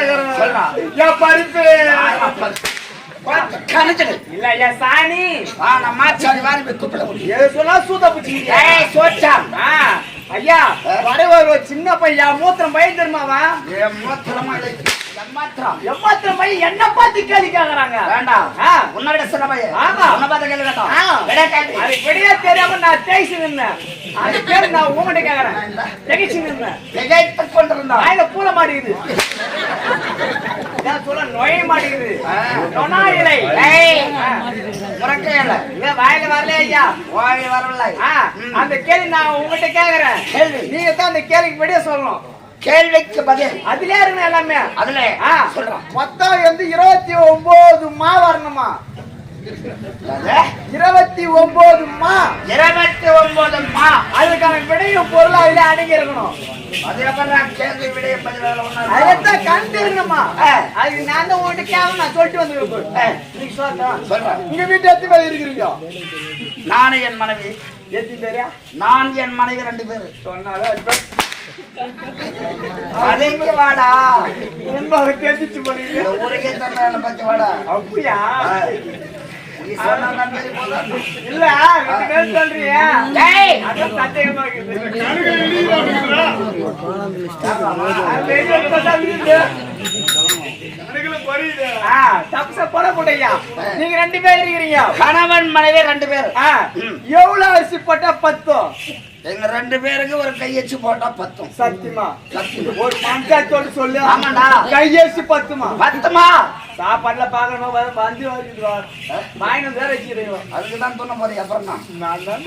கேக்குறேன். என் படிப்பு கணிச்சிடு இல்ல ஐயா சாணி. வா நான் மாச்சாடி வாரி சொன்னா சூத்த சோச்சாம் ஆ, ஐயா வரைவர் ஒரு சின்ன பையன் மூத்திரம் பையன் தெரியுமாவா? மூத்திரமா எம்மாத்திரம். எம்மாத்திரம் பையன் என்ன பார்த்து கேள்வி கேக்குறாங்க. வேண்டாம். உன்னை விட சின்ன பையன். ஆமா. உன்னை பார்த்து கேள்வி. கேட்டோம் அது வெளியே தெரியாம நான் தேய்ச்சி நின்னேன். அது பேரு நான் உங்ககிட்ட கேக்குறேன். திகைச்சு நின்னேன். திகைத்துக் கொண்டிருந்தான். வாயில பூல மாட்டேங்குது சொல்ல மாட்டேங்குது. நொனா இலை. முறக்கே இல்லை இல்ல வாயில வரல ஐயா வரவில்லை. ஆ, அந்த கேள்வி நான் உங்ககிட்ட கேக்குறேன். நீங்க தான் அந்த கேள்விக்கு விடைய சொல்லணும். கேள்விக்கு பதில். அதுலயே இருக்கணும் எல்லாமே. அதுல. சொல்றான். மொத்தம் வந்து இருபத்தி ஒன்பது மா வரணுமா? இருபத்தி ஒன்பது மா. இருபத்தி ஒன்பது மா. அதுக்கான விடையும் பொருளா இதுல அடங்கி இருக்கணும் அது அதைத்தான் கண்டுருங்கம்மா. அதுக்கு நான் தான் உங்ககிட்ட நான் சொல்லிட்டு வந்துருக்கேன் சொல்றேன். உங்க வீட்டு எத்தனை பேர் இருக்கிறீங்க? நானும் என் மனைவி. எத்தி பேரா? நான் என் மனைவி ரெண்டு பேரு. சொன்னாலும் அதுக்கு வாடா உண்மை தெரிஞ்சிச்சு போறீங்க இந்த ஊருக்கே சொன்ன பத்தி வாடா. அப்படியா. இல்ல போட்டீங்க. நீங்க ரெண்டு பேர் இருக்கிறீங்க. கணவன் மனைவி ரெண்டு பேர். எவ்வளவு அரிசி போட்டா பத்தும்? எங்க ரெண்டு பேருக்கு ஒரு கையச்சு போட்டா பத்தும். சத்தியமா. ஒரு மஞ்சாத்தோடு சொல்லு. ஆமாண்டா. கையேசி பத்துமா? பத்துமா? சாப்பாடுல பாக்கணும் வந்து வருது வாங்கினது வேற வச்சுக்கிறீங்க. அதுக்கு தான் துண்ண போறீங்க அப்புறம் தான். நான் தான்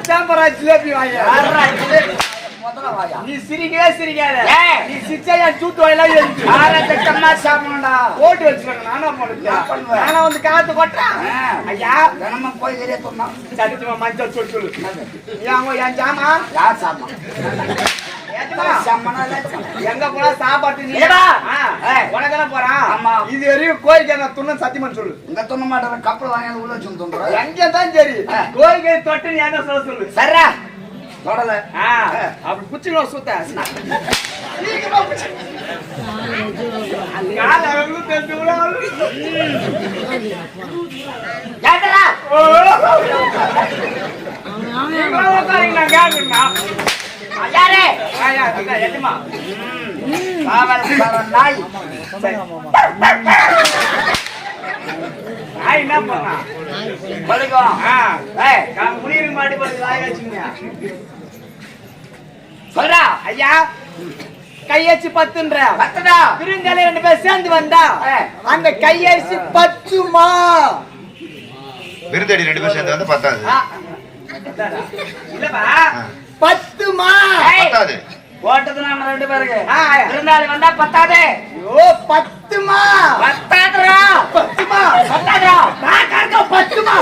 சிதம்பரம் ஜிலேபி வாங்க நீ சிரிக்கவே சிரிக்காத. நீ சிரிச்சா என் சூத்து வாயிலாம் எழுந்து யாரை திட்டமா சாப்பிடணும்டா ஓட்டு பண்ணுவேன். நானா வந்து காத்து கொட்டுறேன். ஐயா தினமும் போய் வெளியே சொன்னா சத்தியமா மஞ்சள் சொல்லு. சொல்லு ஏங்க என் ஜாமா யார் சாமா. எங்க போனா சாப்பாட்டு நீ? ஏடா. ஏய். உனக்கு போறான். இது வரையும் கோயிலுக்கு நான் துண்ணு சத்தியமா சொல்லு. இங்க துண்ண மாட்டேன் கப்பல் வாங்கி உள்ள வச்சு எங்க தான் சரி. கோயிலுக்கு தொட்டு என்ன சொல்ல சொல்லு? சரா தொடல. ஆ, அப்படி புச்சுக்கணும் சுத்த. நாய். என்ன பண்ணா? படுக்கும் மாட்டி. சொல்றா. ஐயா கையச்சு பத்துன்ற. பத்துடா. விருந்தாளி ரெண்டு பேர் சேர்ந்து வந்தா. அந்த கையச்சு பத்துமா? விருந்தடி ரெண்டு பேரும் சேர்ந்து வந்து பத்தாது. இல்லப்பா. பத்துமா? பத்தாது. போட்டது நாம ரெண்டு பேருக்கு. வந்தா பத்தாதே. ஓ பத்துமா? பத்தாதுடா. பத்துமா? நான் கறக்க பத்துமா?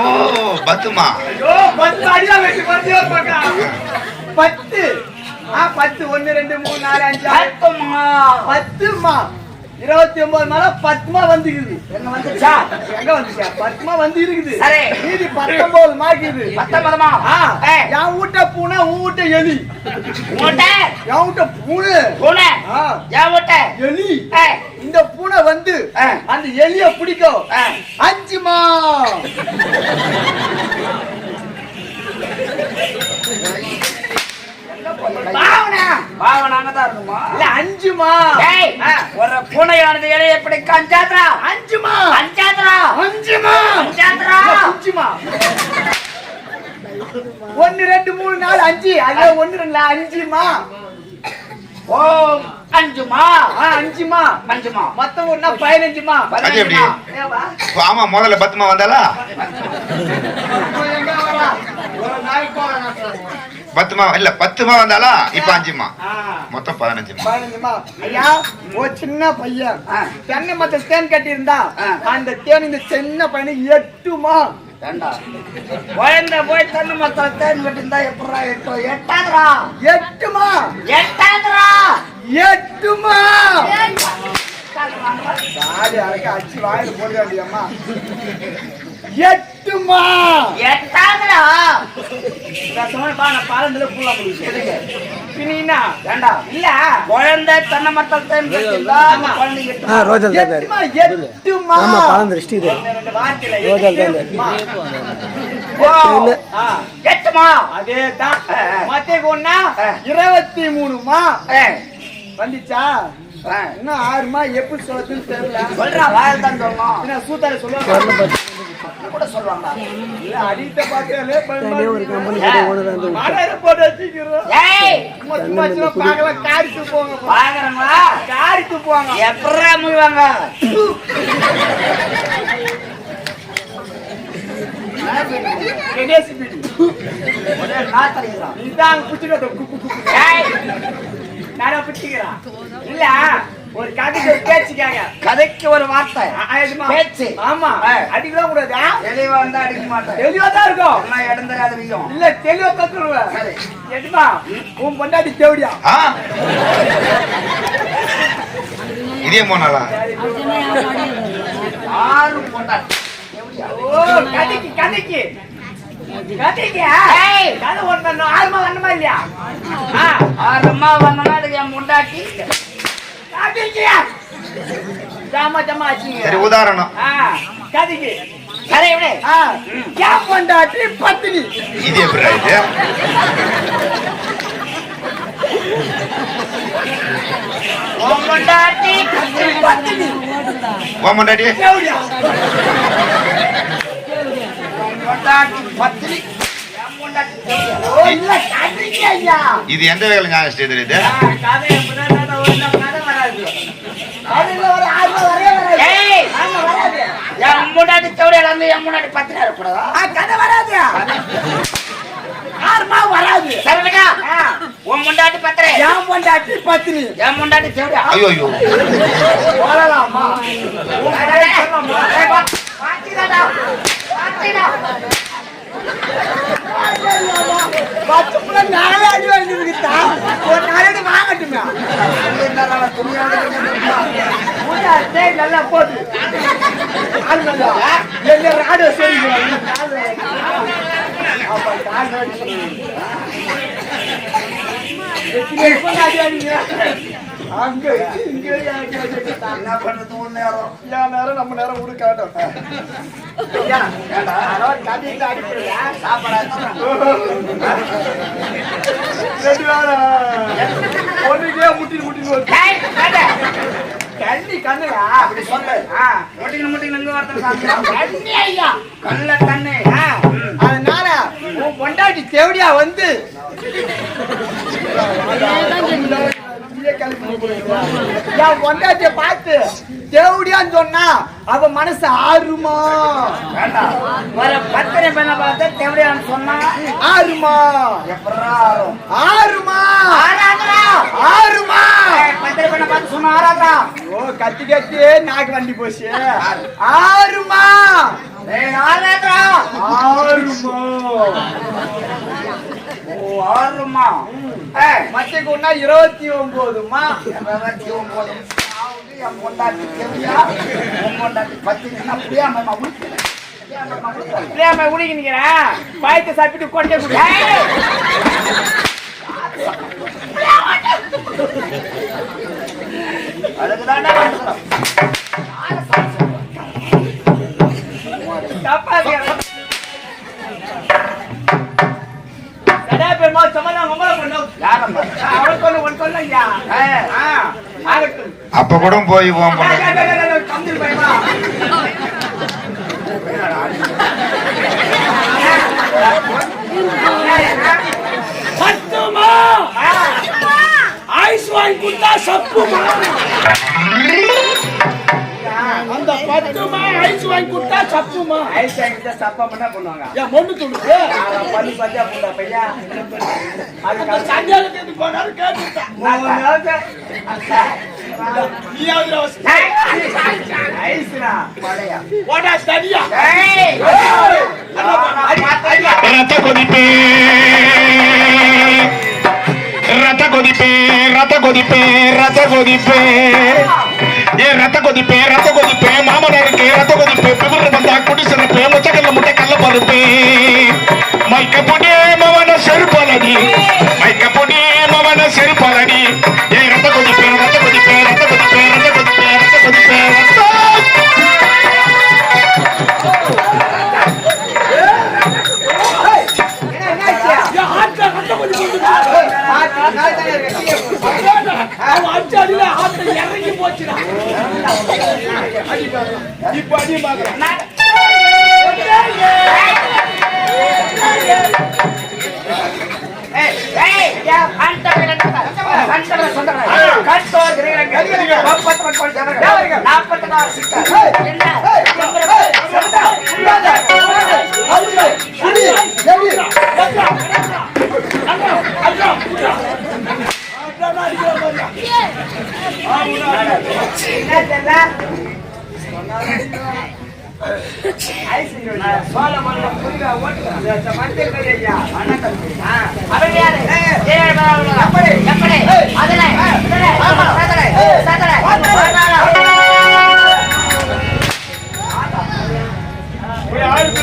ஓ பத்துமா? ஐயோ பத்து அடியா வெட்டி பத்து. ஆ பத்து. ஒன்னு ரெண்டு மூணு நாலு அஞ்சு பத்துமா பத்துமா இருபத்தி ஒன்பது மேல பத்துமா வந்துக்குது. என்ன வந்துச்சா? எங்க வந்துச்சா? பத்துமா வந்து இருக்குது சரி. மீதி பத்தொன்பது மாக்குது பத்தொன்பதுமா? என் வீட்ட பூனை உன் வீட்ட எலி. என் வீட்ட பூனை. பூனை? என் மூட்டை எலி. இந்த பூனை வந்து. அந்த எலிய பிடிக்கும். அஞ்சுமா பாவனா இருக்குமா இல்ல அஞ்சுமா? ஏய், ஆ, ஒரு பூனையானது இலையை எப்படி கஞ்சாத்ரா? அஞ்சுமா? கஞ்சாத்ரா? அஞ்சுமா? கஞ்சாத்ரா? அஞ்சுமா? ஒன்னு ரெண்டு மூணு நாலு அஞ்சு. அல்ல ஒன்னு ரெண்டு அஞ்சுமா? ஓம் அஞ்சுமா? ஆ, அஞ்சுமா? அஞ்சுமா. மொத்தம் ஒன்னா பதினஞ்சுமா? ஆமா முதல்ல பத்துமா வந்தாலா பத்துமா இல்ல பத்துமா வந்தாலா? இப்ப அஞ்சுமா மொத்தம் பதினஞ்சுமா பதினஞ்சுமா ஐயா ஒரு சின்ன பையன். தென்னை மத்த தேன் கட்டி இருந்தா. அந்த தேன் இந்த சின்ன பையனுக்கு எட்டுமா குழந்தை போய் தண்ணி மொத்தம் தேன் கட்டிருந்தா எப்படா எட்டோ? எட்டாதுரா எட்டுமா எட்டாதுரா எட்டுமா தாடி அரைக்க அச்சு வாயில எட்டுமா? எட்டாதுடா கஷ்டமா நான் பாலத்துல ஃபுல்லா முடிச்சு பின்னா ஏண்டா இல்ல. குழந்தை தென்னை மரத்தில் தேன் எட்டுமா? எட்டுமா? ஆமா பழம் திருஷ்டி இது ரோஜா தான் எட்டுமா? அதேதான். மத்தே. இருபத்தி மூணுமா வந்துச்சா? இன்னும் ஆறுமா? எப்படி சொல்றதுன்னு தெரியல. சொல்றா வாயில் தான் சொல்லணும் என்ன சூத்தார சொல்லுவாங்க கூட சொல்லுவாங்க அடித்த பார்த்தாலே தனியா ஒரு கம்பெனி கட்டி ஓனர் வந்து மலர போட்டு வச்சுக்கிறோம். ஏய் சும்மா சும்மா பார்க்கலாம் காரிட்டு போங்க பாக்குறங்களா போங்க கணேசி பீடி ஒரே நாத்தடிக்கிறான். இதாங்க புச்சுக்கிட்ட குப்பு குப்பு ஏய், நானா புச்சுக்கிறேன் இல்ல. ஒரு கதைக்கு ஒரு பேச்சுக்காங்க கதைக்கு ஒரு வார்த்தை. பேச்சு. ஆமா. அடிக்கலாம் கூடாது? தெளிவா இருந்தா அடிக்க மாட்டேன். தெளிவா தான் இருக்கும். இடம் தெரியாத வியும் இல்ல தெளிவா சரி. எட்டுமா உன் பொண்டாட்டி தேவடியா? இதே போனாலா யாரும் கொண்டாடு எப்படியா? ஓ கதைக்கு கதைக்கு. ஆறுமா வரணுமா இல்லையா? ஆ, ஆறம்மா வந்தனா என் முண்டாட்டி ஜாமா சரி ஆச்சுங்க. உதாரணம். கதைக்கு பொண்டாட்டி பத்தினி. இது எப்படி முண்டாட்டி பத்தினி. முண்டாட்டி பத்தினி. இது எந்த வேலை ஞாபகம் தெரியுது இது ஆ, கதை எப்படின்னா கதை ஒரு நாள் கதை வராது கதையில ஒரு ஆறுமா வரவே வராது ஏய், ஆமா வராது என் முண்டாட்டி தவிர வந்து என் முன்னாடி பத்தினி இருக்கக்கூடாதா ஆ, கதை வராது. ஆறுமா வராது. ஆ, உன் முண்டாட்டி பத்திரி. என் பொண்டாட்டி பத்தினி என் முண்டாட்டி தேவையா ஐயோ ஐயோ. பத்து புள்ள நாளே அடி வாங்கிருக்குதா ஒரு நாளைக்கு வாங்கட்டுமே முன்னாடி நல்லா போட்டு ஆள் நல்லா எங்க ராடு சரி அப்ப கால் அங்க இங்க என்ன பண்றது உன் நேரம் என் நேரம் நம்ம நேரம் விடு காட்டும் ஐயா, முட்டின்னு முட்டின்னு கண்ணி கண்ணுடா. அப்படி சொல்லு ஆ, முட்டிக்கு முட்டிக்கு இங்க கண்ணி ஐயா. ஆ, அதனால உன் பொண்டாட்டி தேவடியா வந்து என் பொண்டாட்டிய பார்த்து தேவடியான்னு சொன்னா அவ மனசு ஆறுமா? ஒரு பத்திரை பெண்ணை பார்த்து தேவையான்னு சொன்னா ஆறுமா? எப்படா ஆறும்? ஆறுமா? ஆறாதடா. ஆறுமா? பத்திரை பெண்ணை பார்த்து சொன்னா ஆறாதடா ஓ கத்தி கத்தி நாக்கு வண்டி போச்சு. ஆறுமா? ஆறாதடா. ஆறுமா? ஓ ஆறுமா. மத்திய கொண்டா இருபத்தி ஒன்பதுமா இருபத்தி ஒன்பது. என் பொண்டாட்டி தேவையா? உன் பொண்டாட்டி பத்திரிக்கைன்னா புரியாம முடிக்கிறேன் இல்லையாம குடிக்க நிக்கிறேன் பயத்தை சாப்பிட்டு கொண்டே குடி. அதுக்கு தாண்டா தப்பா இருக்கு. அப்ப கூட போய் ஐஸ் வாங்கி கொடுத்தா சப்புமா அந்த பத்துமா ஐஸ் வாங்கி கொடுத்தா சப்புமா ஐஸ் வாங்கிட்டு சப்பா பண்ணா பண்ணுவாங்க. ஆனா, பண்ணி பத்தியா புண்டா பையா அந்த போனாரு. போடா ரத்த கொதிப்பே. ரத்த கொதிப்பே ரத்த கொதிப்பே ரத்த கொதிப்பே. ஏ ரத்த கொதிப்பே ரத்த கொதிப்பே மாமனாருக்கு ரத்த கொதிப்பே பிபர் வந்தா குடி சிறப்பே முச்சக்கல்ல முட்டை கல்ல பருப்பே. மைக்க பொடி மவன செருப்பாலடி மைக்க பொடி மவன செருப்பாலடி. ஏ ரத்த கொதிப்பே. இப்ப அடி பாக்குறேன் ஏய், ஏய், யா, கண்டவரை கண்டவரை. கண்டவரை சொந்தவரை. கண்டோர் கிரகணங்கள். முப்பத்தி ஒன்பது ஜனங்கள். நாற்பத்தி நாலு சிக்கல். என்ன? எவ்வளவு? சொந்தம். உள்ளாத. உள்ளாத. அடி, அடி. என்ன தெரியல? ஐஸ்கிரீம். சோள மண்டலம் புரியுதா? ஓட்டுதா? இந்த மஞ்சள் கறி ஐயா. ஆ. அவன் யாரு? எப்படி? எப்படி? அதிலே. இதிலே. சதுரை. சதுரை. போய் ஆயிரத்தி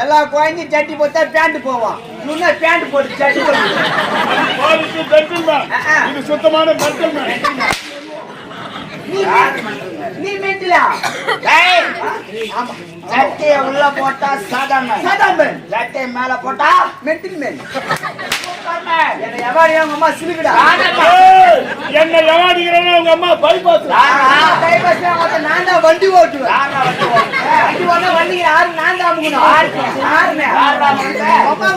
எல்லா குழந்தையும் ஜட்டி போட்டா பேண்ட் போவான். இன்னும் பேண்ட் போட்டு ஜென்டில்மேன் இது சுத்தமான நீ மென்டலா சட்டைய உள்ள போட்டா சாதாரண. சாதாரண. சட்டைய மேல போட்டா மென்டல் மேன் என்ன எவாடி அவங்க அம்மா சிலுக்குடா? என்ன எவாடிக்கிறேன்னு உங்க அம்மா பைபாஸ் நான் தான் வண்டி ஓட்டுவேன். வண்டி ஓட்ட வண்டி யாரு நான் தான் அமுக்கணும்.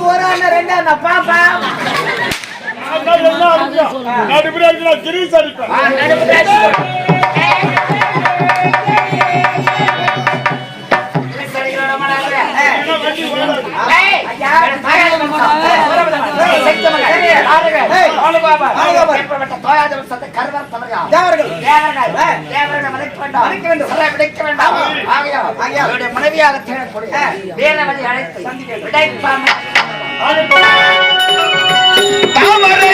ஒரு அண்ணன் ரெண்டு அண்ணன் பாப்பா நான் நடுப்புற கிரீஸ் அடிப்பேன். மனைவியாக தேடக்கூடிய வேற அழைத்து விடைப்பாமல் தாமரை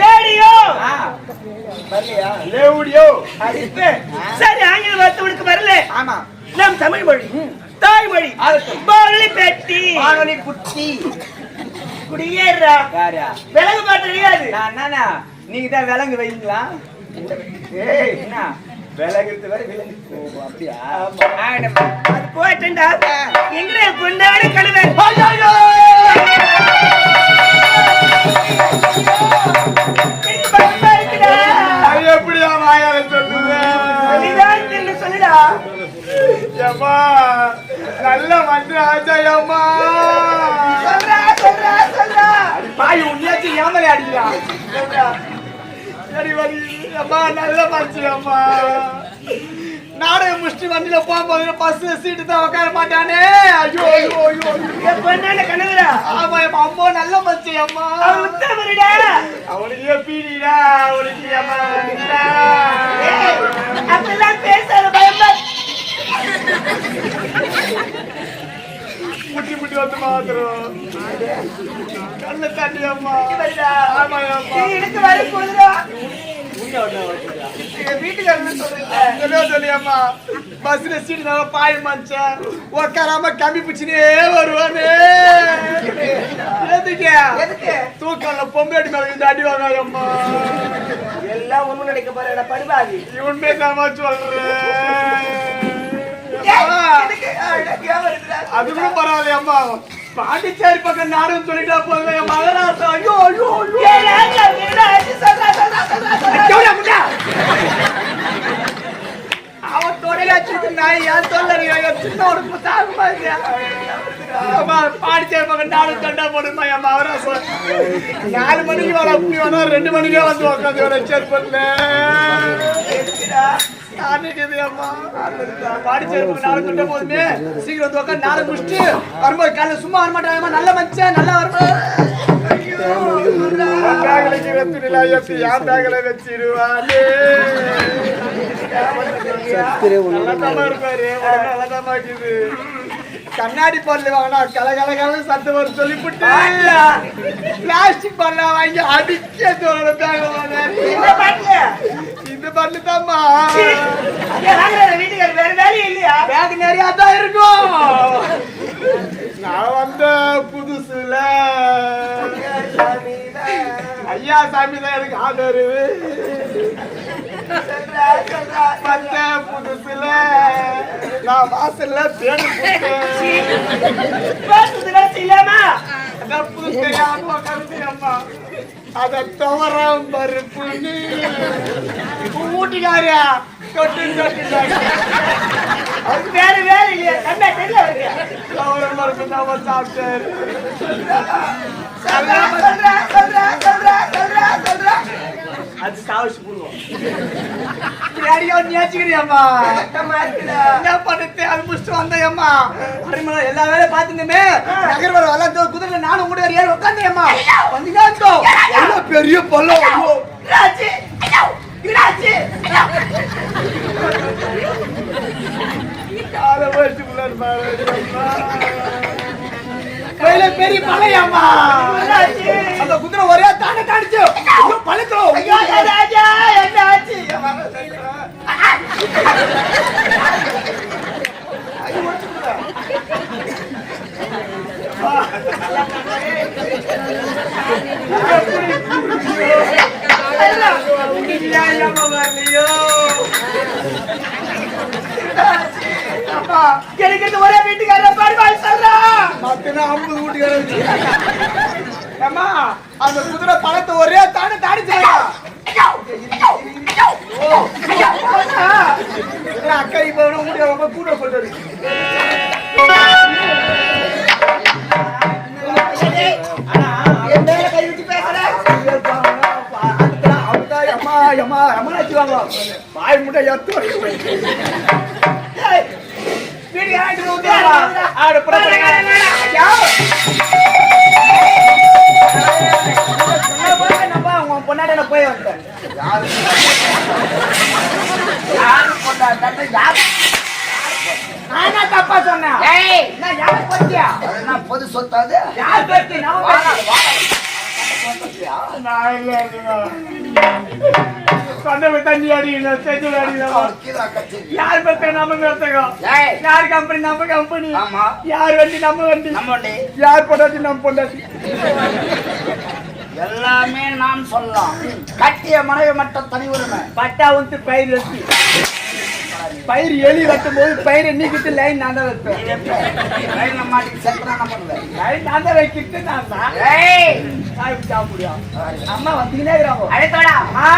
ரேடியோ! ஆ வரலையா? லேவுடியோ. சரி ஆங்கில வார்த்தைகளுக்கு வரல. ஆமா. நம் தமிழ் மொழி தாய்மொழி. பாலி பெட்டி. வானொலி குட்டி. குடியேறா. விலங்கு பாட்டு நான் என்னண்ணா? நீங்க தான் விலங்கு வைங்களா? ஏய் என்ன? விலங்குறது வரை விலங்கு. அப்படியா? அது போயிட்டுண்டா. எங்க கொண்டாடு கழுவன். எப்படியா நீதான் தின்னு சொல்லுடா ஏம்மா நல்ல மண்ணு ஆச்சாயம்மா சொல்றா சொல்றா சொல்றா பாய் உன்னையாச்சும் ஏமலை அடிக்கிறான் சொல்றா சரி வரி அம்மா நல்ல அம்மா நாடகம் முடிச்சுட்டு வண்டியில போகும்போது பஸ் சீட்டு தான் உட்கார மாட்டானே. ஐயோ ஐயோ ஐயோ பொண்ணான கனவுடா ஆமா என் அம்மா நல்ல மனுச்சு அம்மா. உத்தமருடா அவனுக்கு எப்படிடா அவனுக்கு அம்மா ஏய், அப்படிலாம் பேசாத பயமா? முட்டி முட்டி வந்து மாத்திரம் கண்ண தண்ணி அம்மா. ஆமா அம்மா. எனக்கு தான் பாய் மனுஷன் உட்காராம கம்பி பிடிச்சினே வருவானே. தூக்கம்ல பொம்பளை மேல இந்த அடி வாங்காயம்மா எல்லாம் ஒண்ணு நினைக்க போறா படுபாவி. உண்மை தாமா சொல்றேன். அது கூட பரவாயில்லையம்மா பாண்டிச்சேரி பக்கம் நாடுன்னு சொல்லிட்டா போதும் என் மகராசா ஐயோ ஐயோ? அவன் தொடையாச்சுக்கு நான் ஏன் சொல்ல சின்ன ஒரு புத்தாகமா பாடிச்சேரி பக்கம் நாடு தண்டா போடுமா என் மகராசன் நாலு மணிக்கு வர அப்படி ரெண்டு மணிக்கே வந்து உட்காந்து வர சும்மா வரமாட்டாங்கம்மா நல்ல மனுஷன் நல்லா வரும்போது கண்ணாடி பொருள் வாங்கினா கல கல கல சத்தம் வரும் சொல்லிவிட்டு பிளாஸ்டிக் பொருளை வாங்கி அடிக்க இந்த பண்ணு தாம்மா வீட்டுக்காரர் வேற வேலையே இல்லையா? பேக் நிறைய தான் இருக்கும். நான் வந்த புதுசுல. ஐயா சாமி தான் எனக்கு ஆதரவு. வந்த புதுசுல நான் வாசல்ல பேரு போட்டேன். பேசுறதுனா செய்யலாமா? அதான் புது தெரியாம உட்காந்து அம்மா அதை துவரம் பருப்புன்னு ஊட்டிக்காரியா? தொட்டு தொட்டு அவருக்கு வேற வேலை இல்லையா. கண்ணா தெரியல அவருக்கு. பருப்பு தான் சாப்பிட்டாரு அது சாவிச்சு போடுவோம். பின்னாடியோ நியாச்சிக்கிறியாம்மா. என்ன பண்ணுறது அது முடிச்சுட்டு வந்தேம்மா அடிமலை எல்லா வேலையும் பார்த்துங்கமே நகர் வர வரலாம் குதிரை நானும் கூட ஏறி உட்காந்தேம்மா வந்தீங்க எவ்வளோ பெரிய பள்ளம் ஐயோ, இராச்சி. காலை வச்சுக்குள்ள கையில பெரிய பழையம்மா. அந்த குதிரை ஒரே தாண்ட தாண்டிச்சு ஐயோ. பழத்துல ஐயோ, ராஜா, என்ன ஆச்சு? எனக்கு இந்த ஒரே வீட்டுக்காரர் பாடுவாள் சொல்றா மத்தனா ஐம்பது வீட்டுக்காரர் அம்மா அந்த குதிரை பணத்தை ஒரே தானே தாடிச்சு. அக்கா இப்ப வீட்டுக்கார ரொம்ப கூட போட்டு அம்மா அம்மா வச்சுவாங்க பாய் முட்டை வீட்டுக்கு ஆயிட்டு ஆடு புறப்படுங்க பொன்னாடி நான் போய் வந்தேன் யாரு? யாரு நான் என்ன தப்பா சொன்னேன். ஏய்! நான் யார் பத்தியா? பொது சொத்தாது யார் பத்தி? நான் கண்ணை தண்ணி அடிக்கல செஞ்சு அடிக்கல யார் பத்த? நம்ம நடத்தகோ ஏய்! யார் கம்பெனி நம்ம கம்பெனி ஆமா. யார் வண்டி? நம்ம வண்டி. நம்ம வண்டி. யார் பொண்டாட்டி? நம்ம பொண்டாட்டி. எல்லாமே நாம் சொல்லலாம். கட்டிய மனைவி மட்டும் தனி உரிமை. பட்டா வந்து பயிர் வச்சு பயிர் எலி வெட்டும் போது பயிரை நீக்கிட்டு லைன் நான் தான் வைப்பேன் ரயில்ல மாட்டி செத்துனா பண்ணுவேன் லைன் நான் தான் வைக்கிட்டு நான் தான் சாப்பிட்டா முடியும் அம்மா வந்தீங்கன்னா இருக்கிறாங்க. அழைத்தோடா ஆ!